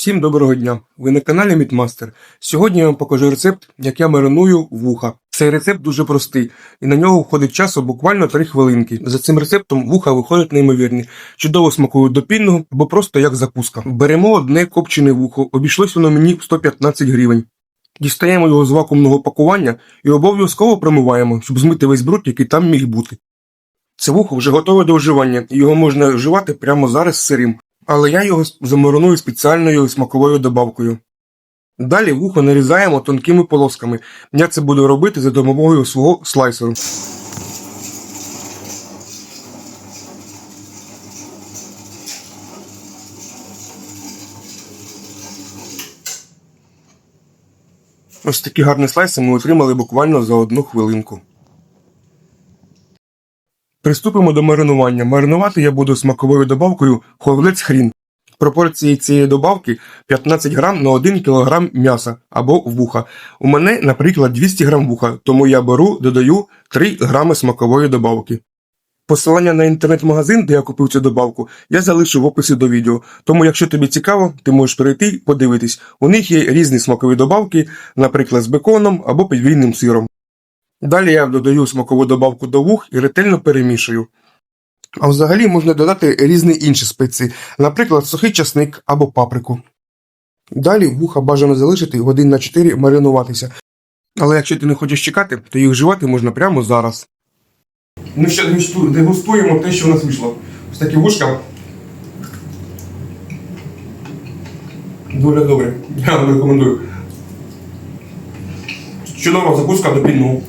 Всім доброго дня! Ви на каналі Мідмастер. Сьогодні я вам покажу рецепт, як я мариную вуха. Цей рецепт дуже простий, і на нього входить часу буквально 3 хвилинки. За цим рецептом вуха виходять неймовірні, чудово смакують до пінного або просто як закуска. Беремо одне копчене вухо, обійшлось воно мені в 115 гривень. Дістаємо його з вакуумного пакування і обов'язково промиваємо, щоб змити весь бруд, який там міг бути. Це вухо вже готове до вживання, його можна вживати прямо зараз сирим але я його замариную спеціальною смаковою добавкою. Далі вухо нарізаємо тонкими полосками. Я це буду робити за допомогою свого слайсеру. Ось такі гарні слайси ми отримали буквально за одну хвилинку. Приступимо до маринування. Маринувати я буду смаковою добавкою холодець хрін. Пропорції цієї добавки 15 грам на 1 кг м'яса або вуха. У мене, наприклад, 200 грам вуха, тому я беру, додаю 3 грами смакової добавки. Посилання на інтернет-магазин, де я купив цю добавку, я залишу в описі до відео. Тому, якщо тобі цікаво, ти можеш перейти і подивитись. У них є різні смакові добавки, наприклад, з беконом або підвійним сиром. Далі я додаю смакову добавку до вух і ретельно перемішую. А взагалі можна додати різні інші спеції, наприклад, сухий часник або паприку. Далі вуха бажано залишити годин на 4 маринуватися. Але якщо ти не хочеш чекати, то їх вживати можна прямо зараз. Ну що, дегустуємо те, що в нас вийшло. Ось такі вушка. Дуже добре. Я вам рекомендую. Чудова закуска до пінного.